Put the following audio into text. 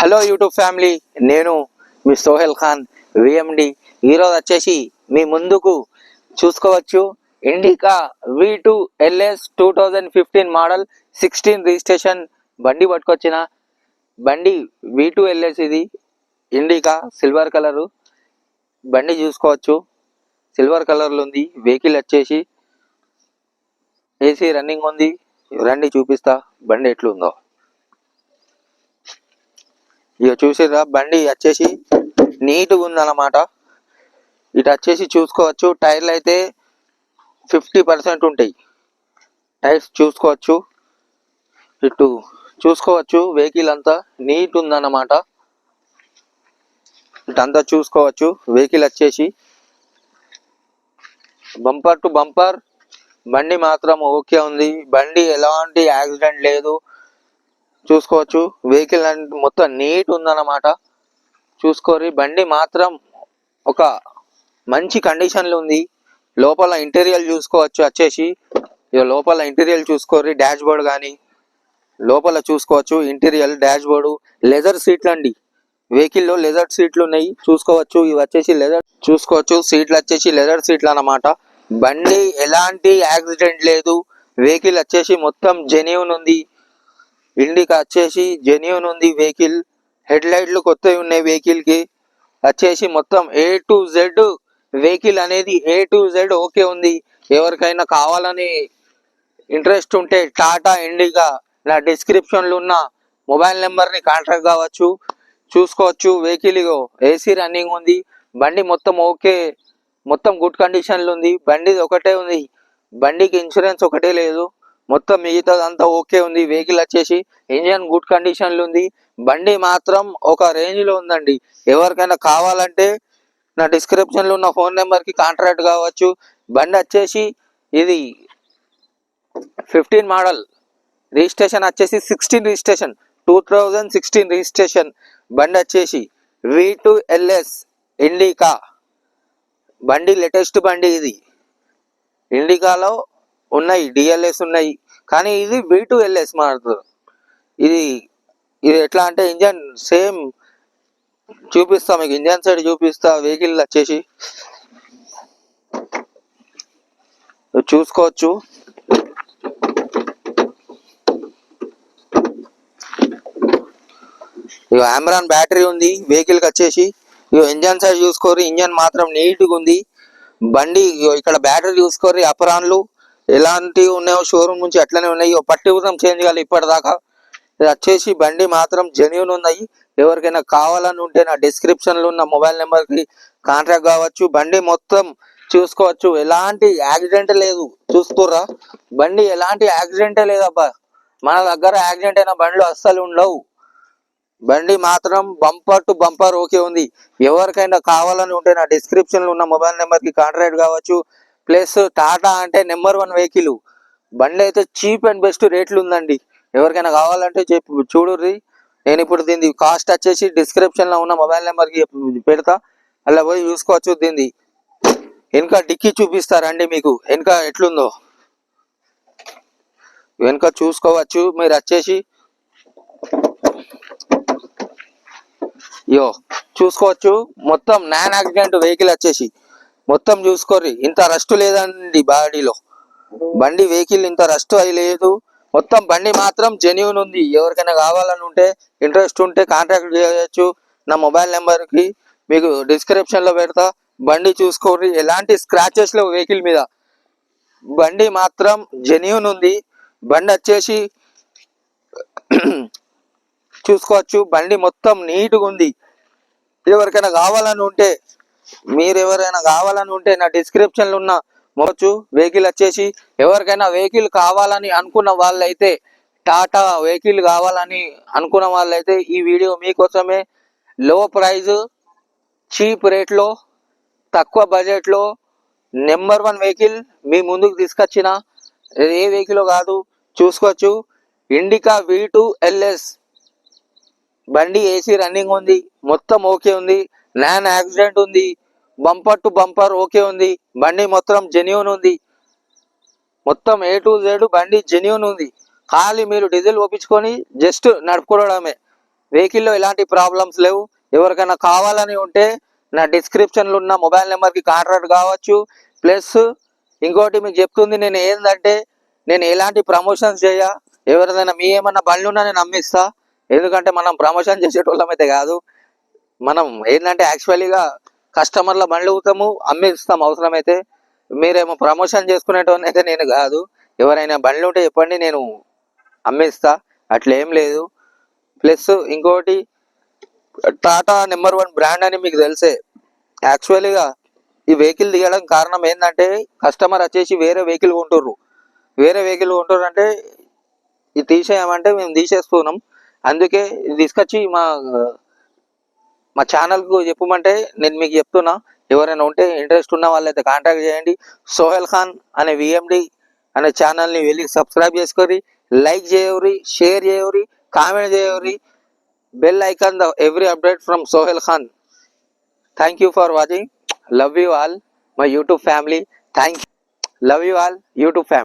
Hello YouTube family నేను మీ Sohel Khan VMD. ఈరోజు వచ్చేసి మీ ముందుకు చూసుకోవచ్చు Indica V two LS two thousand fifteen model sixteen registration బండి పట్టుకొచ్చిన బండి వి టూ ఎల్ఎస్ ఇది. Indica silver colour. బండి చూసుకోవచ్చు. సిల్వర్ కలర్లో ఉంది. వెహికల్ వచ్చేసి ఏసీ రన్నింగ్ ఉంది. రండి చూపిస్తా. బండి ఎట్లుందో. ఇక చూసిరా బండి వచ్చేసి నీట్గా ఉందన్నమాట. ఇటు వచ్చేసి చూసుకోవచ్చు టైర్లు అయితే ఫిఫ్టీ పర్సెంట్ ఉంటాయి. టైర్స్ చూసుకోవచ్చు. ఇటు చూసుకోవచ్చు వెహికల్ అంతా నీట్ ఉందన్నమాట. ఇటంతా చూసుకోవచ్చు వెహికల్ వచ్చేసి బంపర్ టు బంపర్ బండి మాత్రం ఓకే ఉంది. బండి ఎలాంటి యాక్సిడెంట్ లేదు. చూసుకోవచ్చు. వెహికల్ మొత్తం నీట్ ఉందన్నమాట. చూసుకోరి బండి మాత్రం ఒక మంచి కండిషన్లో ఉంది. లోపల ఇంటీరియర్ చూసుకోవచ్చు వచ్చేసి. ఇక లోపల ఇంటీరియర్ చూసుకోరి డాష్ బోర్డ్ కానీ లోపల చూసుకోవచ్చు. ఇంటీరియర్ డాష్ బోర్డు లెదర్ సీట్లు అండి. వెహికల్లో లెదర్ సీట్లు ఉన్నాయి. చూసుకోవచ్చు. ఇవి వచ్చేసి లెదర్ చూసుకోవచ్చు. సీట్లు వచ్చేసి లెదర్ సీట్లు అన్నమాట. బండి ఎలాంటి యాక్సిడెంట్ లేదు. వెహికల్ వచ్చేసి మొత్తం జెన్యూన్ ఉంది. ఇండికా వచ్చేసి జెన్యూన్ ఉంది వెహికల్ హెడ్ లైట్లు కొత్తవి ఉన్నాయి వెహికల్కి వచ్చేసి మొత్తం ఏ టు జెడ్ వెహికల్ అనేది ఏ టు జెడ్ ఓకే ఉంది. ఎవరికైనా కావాలని ఇంట్రెస్ట్ ఉంటే టాటా ఇండికా నా డిస్క్రిప్షన్లో ఉన్న మొబైల్ నెంబర్ని కాంటాక్ట్ కావచ్చు చూసుకోవచ్చు. వెహికల్ ఏసీ రన్నింగ్ ఉంది. బండి మొత్తం ఓకే మొత్తం గుడ్ కండిషన్లు ఉంది. బండిది ఒకటే ఉంది. బండికి ఇన్సూరెన్స్ ఒకటే లేదు. మొత్తం మిగతాదంతా ఓకే ఉంది. వెహికల్ వచ్చేసి ఇంజన్ గుడ్ కండిషన్లు ఉంది. బండి మాత్రం ఒక రేంజ్లో ఉందండి. ఎవరికైనా కావాలంటే నా డిస్క్రిప్షన్లో ఉన్న ఫోన్ నెంబర్కి కాంట్రాక్ట్ కావచ్చు. బండి వచ్చేసి ఇది ఫిఫ్టీన్ మోడల్. రిజిస్ట్రేషన్ వచ్చేసి sixteen registration. Two thousand sixteen registration. బండి వచ్చేసి వి టూ ఎల్ఎస్ ఇండికా బండి లేటెస్ట్ బండి ఇది. ఇండికాలో ఉన్నాయి డిఎల్ఎస్ ఉన్నాయి. కానీ ఇది వి టూ ఎల్ఎస్ మారుతుంది. ఇది ఇది ఎట్లా అంటే ఇంజన్ సేమ్ చూపిస్తా మీకు ఇంజన్ సైడ్ చూపిస్తా వెహికల్ వచ్చేసి. చూసుకోవచ్చు. ఇక ఆమ్రాన్ బ్యాటరీ ఉంది వెహికల్కి వచ్చేసి. ఇక ఇంజన్ సైడ్ చూసుకోరు ఇంజన్ మాత్రం నీట్గా ఉంది. బండి ఇక్కడ బ్యాటరీ చూసుకోరు అపరాన్లు ఎలాంటివి ఉన్నాయో షోరూమ్ నుంచి అట్లనే ఉన్నాయి. పట్టి ఉదయం చేంజ్ కాదు ఇప్పటిదాకా. ఇది వచ్చేసి బండి మాత్రం జెన్యున్ ఉన్నాయి. ఎవరికైనా కావాలని ఉంటే నా డిస్క్రిప్షన్లో ఉన్న మొబైల్ నెంబర్కి కాంటాక్ట్ కావచ్చు. బండి మొత్తం చూసుకోవచ్చు. ఎలాంటి యాక్సిడెంట్ లేదు. చూసుకోర్రా బండి ఎలాంటి యాక్సిడెంటే లేదబ్బా. మన దగ్గర యాక్సిడెంట్ అయిన బండ్లు అస్సలు ఉండవు. బండి మాత్రం బంపర్ టు బంపర్ ఓకే ఉంది. ఎవరికైనా కావాలని ఉంటే నా డిస్క్రిప్షన్లో ఉన్న మొబైల్ నెంబర్కి కాంటాక్ట్ కావచ్చు. ప్లస్ టాటా అంటే నెంబర్ వన్ వెహికల్. బండి అయితే చీప్ అండ్ బెస్ట్ రేట్లు ఉందండి. ఎవరికైనా కావాలంటే చెప్పు చూడుర్రి. నేను ఇప్పుడు దీని కాస్ట్ వచ్చేసి డిస్క్రిప్షన్లో ఉన్న మొబైల్ నెంబర్కి పెడతా. అలా పోయి చూసుకోవచ్చు దీన్ని. వెనుక డిక్కీ చూపిస్తారండి మీకు. వెనుక ఎట్లుందో. వెనుక చూసుకోవచ్చు. మీరు వచ్చేసి యో చూసుకోవచ్చు. మొత్తం నాన్ యాక్సిడెంట్ వెహికల్ వచ్చేసి. మొత్తం చూసుకోర్రి. ఇంత రస్ట్ లేదండి బాడీలో. బండి వెహికల్ ఇంత రస్ట్ అయి లేదు. మొత్తం బండి మాత్రం జెన్యున్ ఉంది. ఎవరికైనా కావాలని ఉంటే ఇంట్రెస్ట్ ఉంటే కాంటాక్ట్ చేయొచ్చు. నా మొబైల్ నెంబర్కి మీకు డిస్క్రిప్షన్లో పెడతా. బండి చూసుకోర్రి. ఎలాంటి స్క్రాచెస్లో వెహికల్ మీద. బండి మాత్రం జెన్యున్ ఉంది. బండి వచ్చేసి చూసుకోవచ్చు. బండి మొత్తం నీట్గా ఉంది. ఎవరికైనా కావాలని ఉంటే మీరు ఎవరైనా కావాలని ఉంటే నా డిస్క్రిప్షన్లో ఉన్న మోచు వెహికల్ వచ్చేసి ఎవరికైనా వెహికల్ కావాలని అనుకున్న వాళ్ళైతే టాటా వెహికల్ కావాలని అనుకున్న వాళ్ళైతే ఈ వీడియో మీకోసమే లో ప్రైజ్ చీప్ రేట్లో తక్కువ బడ్జెట్లో నెంబర్ వన్ వెహికల్ మీ ముందుకు తీసుకొచ్చిన ఏ వెహికల్ కాదు చూసుకోవచ్చు. ఇండికా వీ టూ ఎల్ఎస్ బండి ఏసీ రన్నింగ్ ఉంది మొత్తం ఓకే ఉంది. నాన్ యాక్సిడెంట్ ఉంది బంపర్ టు బంపర్ ఓకే ఉంది బండి మొత్తం జెన్యూన్ ఉంది. మొత్తం ఏ టు జెడ్ బండి జెన్యూన్ ఉంది. ఖాళీ మీరు డీజిల్ ఒప్పించుకొని జస్ట్ నడుపుకోవడమే. వెహికల్లో ఎలాంటి ప్రాబ్లమ్స్ లేవు. ఎవరికైనా కావాలని ఉంటే నా డిస్క్రిప్షన్లో ఉన్న మొబైల్ నెంబర్కి కాంట్రాక్ట్ కావచ్చు. ప్లస్ ఇంకోటి మీకు చెప్తుంది నేను ఏంటంటే నేను ఎలాంటి ప్రమోషన్స్ చేయ ఎవరిదైనా మీ ఏమన్నా బండ్లు ఉన్నా నేను అమ్మిస్తా ఎందుకంటే మనం ప్రమోషన్ చేసేటోళ్ళం అయితే కాదు. మనం ఏంటంటే యాక్చువల్లీగా కస్టమర్ల బండ్లు అమ్మిస్తాం అవసరమైతే. మీరేమో ప్రమోషన్ చేసుకునేటోని అయితే నేను కాదు. ఎవరైనా బండ్లు ఉంటే చెప్పండి నేను అమ్మేస్తా. అట్లా ఏం లేదు. ప్లస్ ఇంకోటి టాటా నెంబర్ వన్ బ్రాండ్ అని మీకు తెలిసే. యాక్చువల్గా ఈ వెహికల్ దిగడం కారణం ఏంటంటే కస్టమర్ వచ్చేసి వేరే వెహికల్ కొంటుర్రు. వేరే వెహికల్ కొంటుర్రు అంటే ఇది తీసేయమంటే మేము తీసేస్తున్నాం. అందుకే తీసుకొచ్చి మా మా ఛానల్కు చెప్పమంటే నేను మీకు చెప్తున్నా ఎవరైనా ఉంటే ఇంట్రెస్ట్ ఉన్న వాళ్ళైతే కాంటాక్ట్ చేయండి. సోహెల్ ఖాన్ అనే విఎండి అనే ఛానల్ని వెళ్ళి సబ్స్క్రైబ్ చేసుకొని లైక్ చేయవరి షేర్ చేయవరి comment చేయవరి. Bell icon the every update from Sohel Khan. Thank you for watching love you all my YouTube family thank love you all YouTube family